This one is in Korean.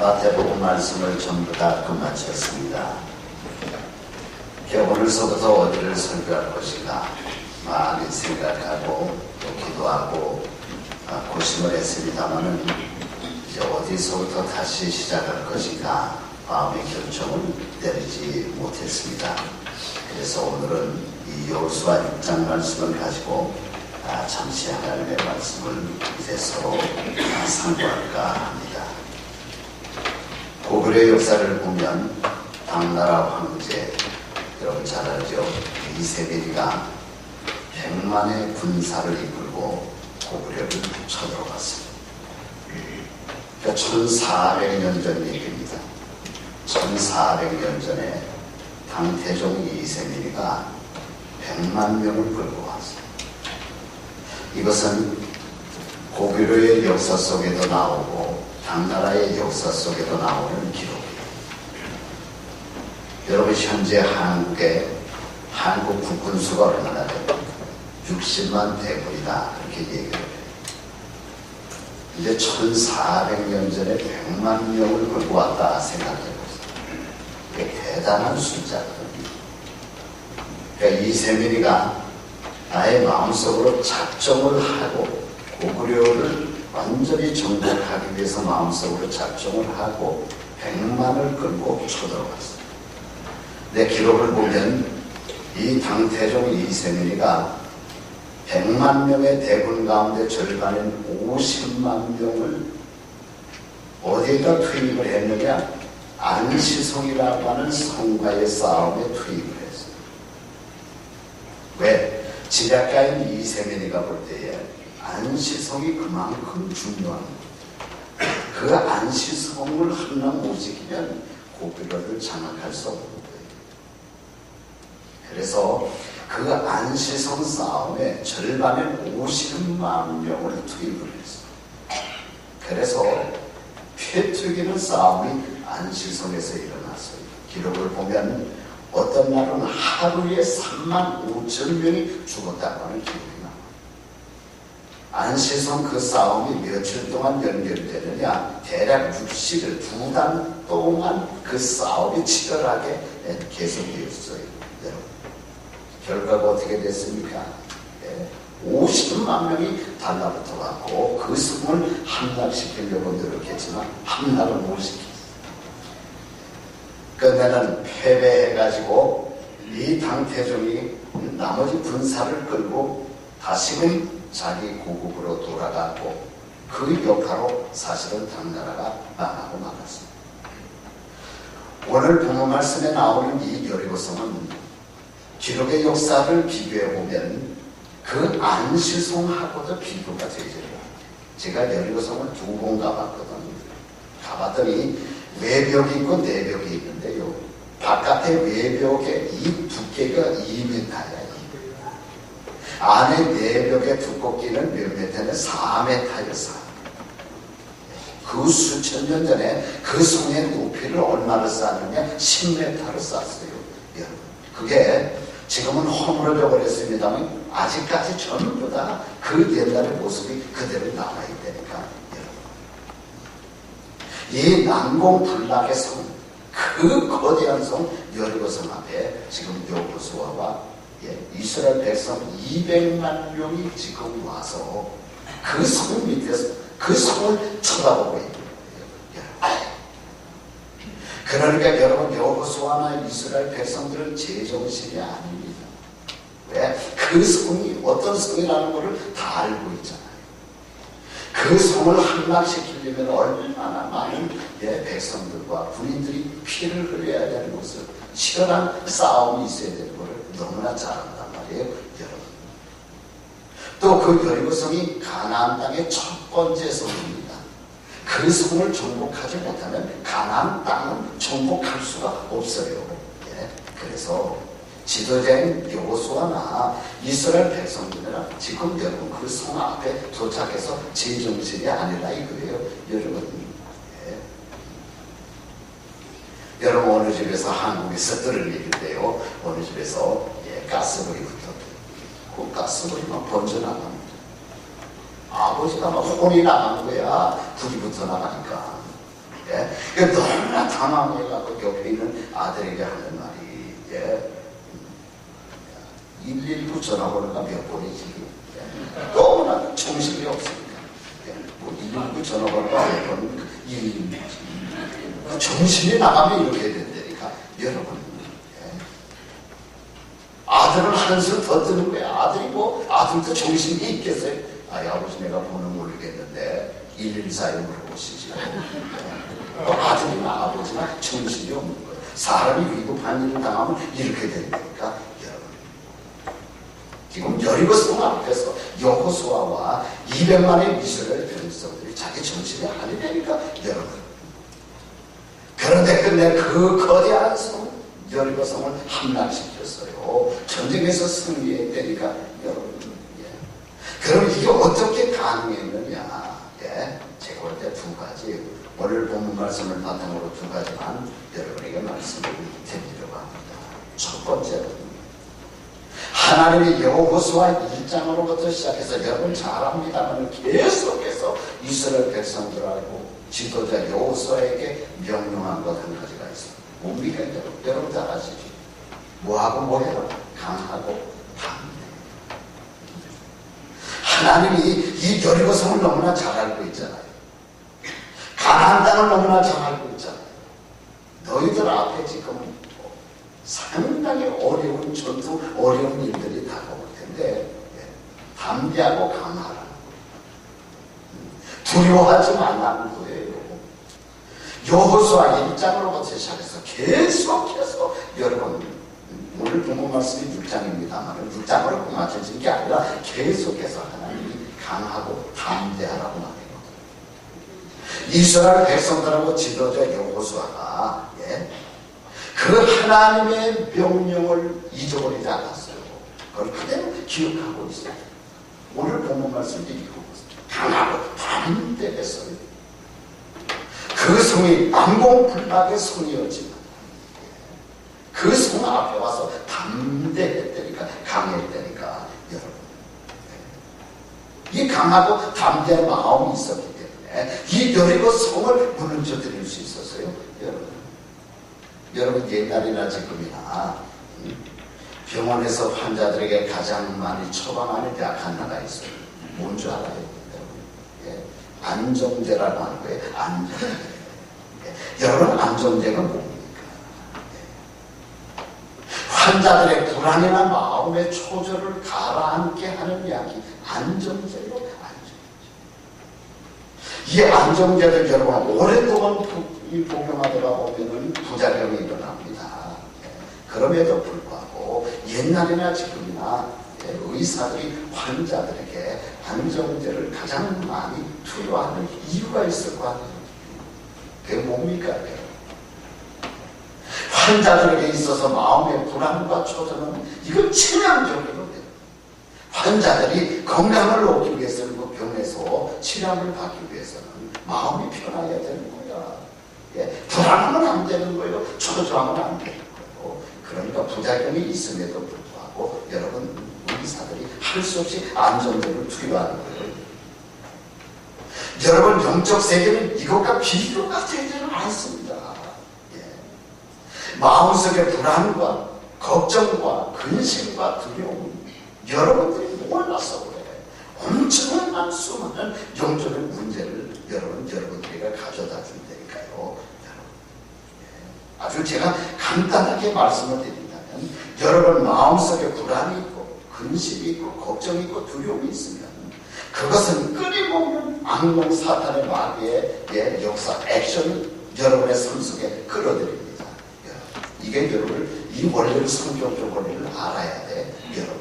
마태복음 말씀을 전부 다 끝마쳤습니다. 오늘서부터 어디를 설교할 것인가 많이 생각하고 또 기도하고 아, 고심을 했습니다마는 이제 어디서부터 다시 시작할 것인가 마음의 결정을 내리지 못했습니다. 그래서 오늘은 이 여호수아 6장 말씀을 가지고 아, 잠시 하나님의 말씀을 이제 서로 아, 상고할까 합니다. 고구려의 역사를 보면 당나라 황제 여러분 잘 알죠? 이세벨이가 백만의 군사를 이끌고 고구려를 쳐들어갔습니다. 그러니까 1400년 전 얘기입니다. 1400년 전에 당태종 이세민이가 100만 명을 끌고 왔어요. 이것은 고구려의 역사 속에도 나오고 당나라의 역사 속에도 나오는 기록이에요. 여러분 현재 한국에 한국 국군 수가 얼마나 됩니까? 60만 대군이다 그렇게 얘기를 해요. 이제 1400년 전에 100만 명을 끌고 왔다 생각해 보세요. 이게 대단한 숫자거든요. 그러니까 이세민이가 나의 마음속으로 작정을 하고 고구려를 완전히 정복하기 위해서 마음속으로 작정을 하고 100만을 끌고 쳐들어갔어요. 내 기록을 보면 이 당태종 이세민이가 100만 명의 대군 가운데 절반인 50만 명을 어디에다 투입을 했느냐? 안시성이라고 하는 성과의 싸움에 투입을 했어요. 왜? 지략가인 이세민이가 볼 때에 안시성이 그만큼 중요한. 그 안시성을 하나 못 지키면 고구려를 장악할 수 없는 거예요. 그래서 그 안시성 싸움에 절반의 50만 명을 투입을 했어요. 그래서 폐튀기는 싸움이 안시성에서 일어났어요. 기록을 보면 어떤 날은 하루에 3만 5천 명이 죽었다고 하는 기록이. 안시성 그 싸움이 며칠 동안 연결되느냐 대략 6시를 두달 동안 그 싸움이 치열하게 계속되었어요. 여러분. 결과가 어떻게 됐습니까? 예, 50만 명이 달라붙어 갖고 그 승을 함락시키려고 노력했지만 함락을 못 시켰어요. 끝내는 패배해가지고 이 당태종이 나머지 군사를 끌고 다시금 자기 고국으로 돌아갔고 그 역사로 사실은 당나라가 망하고 말았습니다. 오늘 본문 말씀에 나오는 이 여리고성은 기록의 역사를 비교해 보면 그 안시성하고도 비교가 되죠. 제가 여리고성을 두 번 가봤거든요. 가봤더니 외벽이 있고 내벽이 있는데요. 바깥의 외벽의 이 두께가 2m야. 안에 내벽의 두껍기는 몇 미터냐? 4m였어. 그 수천 년 전에 그 성의 높이를 얼마를 쌓느냐? 10m를 쌓았어요. 여러분. 그게 지금은 허물어져 버렸습니다만 아직까지 전부 다 그 옛날의 모습이 그대로 남아있다니까 여러분. 이 난공불락의 성, 그 거대한 성 여리고성 앞에 지금 여호수아와 예, 이스라엘 백성 200만 명이 지금 와서 그성 밑에서 그 성을 쳐다보고 있는 거예요. 그러니까 여러분 여호수아나 이스라엘 백성들은 제정신이 아닙니다. 왜? 그 성이 어떤 성이라는 것을 다 알고 있잖아요. 그 성을 함락시키려면 얼마나 많은 예, 백성들과 군인들이 피를 흘려야 되는 것을 치열한 싸움이 있어야 되는 것을 너무나 잘 안단 말이에요, 여러분. 또 그 여리고성이 가나안 땅의 첫 번째 성입니다. 그 성을 정복하지 못하면 가나안 땅은 정복할 수가 없어요. 예, 그래서 지도자인 여호수아나 이스라엘 백성들이나 지금 여러분 그 성 앞에 도착해서 제정신이 아니라 이거예요. 여러분. 예. 여러분 집에서 한국에서 들을 일인데요. 어느 집에서 예, 가스불이 붙었대요. 그 가스불이만 번져나갑니다. 아버지가 막 혼이 나가는 거야. 불이 붙어 나가니까. 예? 그 너무나 당황해가지고 옆에 있는 아들에게 하는 말이 예? 119 전화번호가 몇 번이지? 예? 너무나 정신이 없으니까 예? 뭐 119 전화번호가 몇 119지 정신이 나가면 이렇게 된다니까 여러분 예? 아들은 더 뜨는 거야 아들이 뭐 아들도 정신이 있겠어요 아이 아버지 내가 번호 모르겠는데 114에 물어보시지 또 아들이나 아버지나 정신이 없는 거예요. 사람이 위급한 일을 당하면 이렇게 거니까 여러분. 지금 여리고 성 앞에서 여호수아와 200만의 미스라엘 백성들이 자기 정신이 아니되니까 여러분. 끝내 그 거대한 성 여리고 성을 함락시켰어요. 전쟁에서 승리했다니까 여러분. 예. 그럼 이게 어떻게 가능했느냐? 예. 제가 볼 때 두 가지 오늘 본문 말씀을 바탕으로 두 가지만 여러분에게 말씀을 드리려고 합니다. 첫 번째는 하나님의 여호수아 1장으로부터 시작해서 여러분 잘 압니다만 계속해서 이스라엘 백성들하고 지도자 여호수아에게 명령한 것 한 가지가 있어요. 뭡니까? 여러분, 여러분 잘 아시죠? 뭐하고 뭐해라? 강하고 담대. 하나님이 이 여리고성을 너무나 잘 알고 있잖아요. 가나안 땅을 너무나 잘 알고 있잖아요. 너희들 앞에 지금 상당히 어려운 전투, 어려운 일들이 다가올 텐데 예, 담대하고 강하라. 두려워하지 말라는. 여호수아 1장으로부터 시작해서 계속해서 여러분 오늘 본문 말씀이 6장입니다만 6장으로 끝마쳐진 게 아니라 계속해서 하나님이 강하고 담대하라고 말해요. 이스라엘 백성들하고 지도자 여호수아가 예? 그 하나님의 명령을 잊어버리지 않았어요. 그걸 그대로 기억하고 있어요. 오늘 본문 말씀도 읽고 강하고 담대했어요. 그 성이 난공불락의 성이었지만 그 성 앞에 와서 담대했다니까 강했다니까 여러분. 이 강하고 담대한 마음이 있었기 때문에 이 여리고 성을 무너져 드릴 수 있었어요 여러분. 여러분 옛날이나 지금이나 병원에서 환자들에게 가장 많이 처방하는 대학 하나가 있어요. 뭔 줄 알아요. 안정제라고 하는 거예요 안정제 예. 여러분 안정제가 뭡니까 환자들의 불안이나 마음의 초조를 가라앉게 하는 약이 안정제로 안정제. 이 안정제를 여러분 오랫동안 이 복용하다가 보면은 부작용이 일어납니다. 예. 그럼에도 불구하고 옛날이나 지금이나 예, 의사들이 환자들에게 안정제를 가장 많이 투여하는 이유가 있을 거 아니에요. 그게 뭡니까? 환자들에게 있어서 마음의 불안과 초조는 이건 치명적이거든요. 환자들이 건강을 얻기 위해서는 그 병에서 치료를 받기 위해서는 마음이 편해야 되는 거야. 예, 불안하면 안 되는 거예요. 초조하면 안 되는 거예요. 그러니까 부작용이 있음에도 불구하고 여러분 의사들이 할 수 없이 안정제를 투여하는 거예요. 여러분 영적 세계는 이것과 비교가 되지는 않습니다. 마음속의 불안과 걱정과 근심과 두려움 여러분들이 몰라서 그래 엄청난 수많은 영적인 문제를 여러분 여러분들에게 가져다 준다니까요 예. 아주 제가 간단하게 말씀을 드린다면 여러분 마음속에 불안이 있고 근심이 있고 걱정이 있고 두려움이 있으면 그것은 끊임없는 악몽 사탄의 마귀의 예, 역사 액션을 여러분의 삶 속에 끌어들입니다. 이게 여러분 이 원리를 성경적 원리를 알아야 돼. 여러분